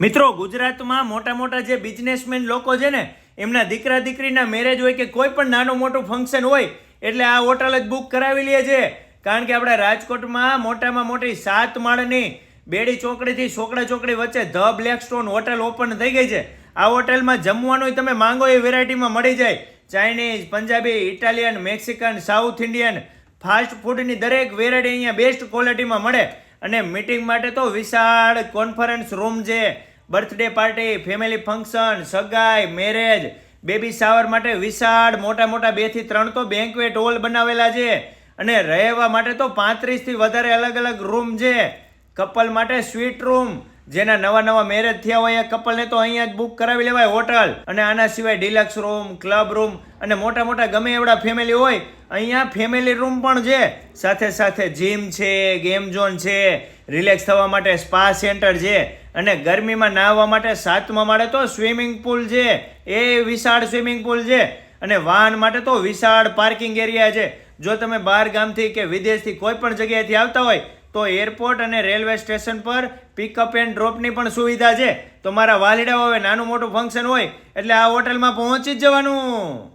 મિત્રો, ગુજરાતમાં મોટા મોટા જે બિઝનેસમેન લોકો છે ને, એમના દીકરા દીકરીના મેરેજ હોય કે કોઈ પણ નાનું મોટું ફંક્શન હોય, એટલે આ હોટલ જ બુક કરાવી લે છે. કારણ કે આપણા રાજકોટમાં મોટામાં મોટી સાત માળની બેડી ચોકડીથી ચોકડા ચોકડી વચ્ચે the black stone hotel open થઈ ગઈ છે. આ હોટેલમાં જમવાનું તમે માંગો એ વેરાયટીમાં મળી જાય. Chinese Punjabi Italian Mexican south Indian fast ફૂડની દરેક વેરાયટી અહીંયા બેસ્ટ ક્વોલિટીમાં મળે. અને મિટિંગ માટે તો વિશાળ કોન્ફરન્સ રૂમ છે. બર્થડે પાર્ટી ફેમિલી ફંક્શન સગાઈ મેરેજ બેબી શાવર માટે વિશાળ મોટા મોટા બેથી ત્રણ તો બેન્કવેટ હોલ બનાવેલા છે. અને રહેવા માટે તો પાંત્રીસથી વધારે અલગ અલગ રૂમ છે. કપલ માટે સ્વીટ રૂમ જેના નવા નવા મેરેજ થયા હોય એ કપલને તો અહીંયા જ બુક કરાવી લેવાય હોટલ અને આના સિવાય ડિલક્સ રૂમ ક્લબ રૂમ અને મોટા મોટા ગમે એવડા ફેમિલી હોય, અહીંયા ફેમિલી રૂમ પણ છે. સાથે સાથે જીમ છે ગેમ ઝોન છે રિલેક્સ થવા માટે સ્પા સેન્ટર છે અને ગરમીમાં નાહવા માટે સાતમા માળે તો સ્વિમિંગ પુલ છે. એ વિશાળ સ્વિમિંગ પુલ છે અને વાહન માટે તો વિશાળ પાર્કિંગ એરિયા છે. જો તમે બહાર ગામથી કે વિદેશથી કોઈ પણ જગ્યાએથી આવતા હોય તો એરપોર્ટ અને રેલવે સ્ટેશન પર પિકઅપ એન્ડ ડ્રોપની પણ સુવિધા છે. તો મારા વાલીડાઓ હવે નાનું મોટું ફંક્શન હોય, એટલે આ હોટલમાં પહોંચી જ જવાનું.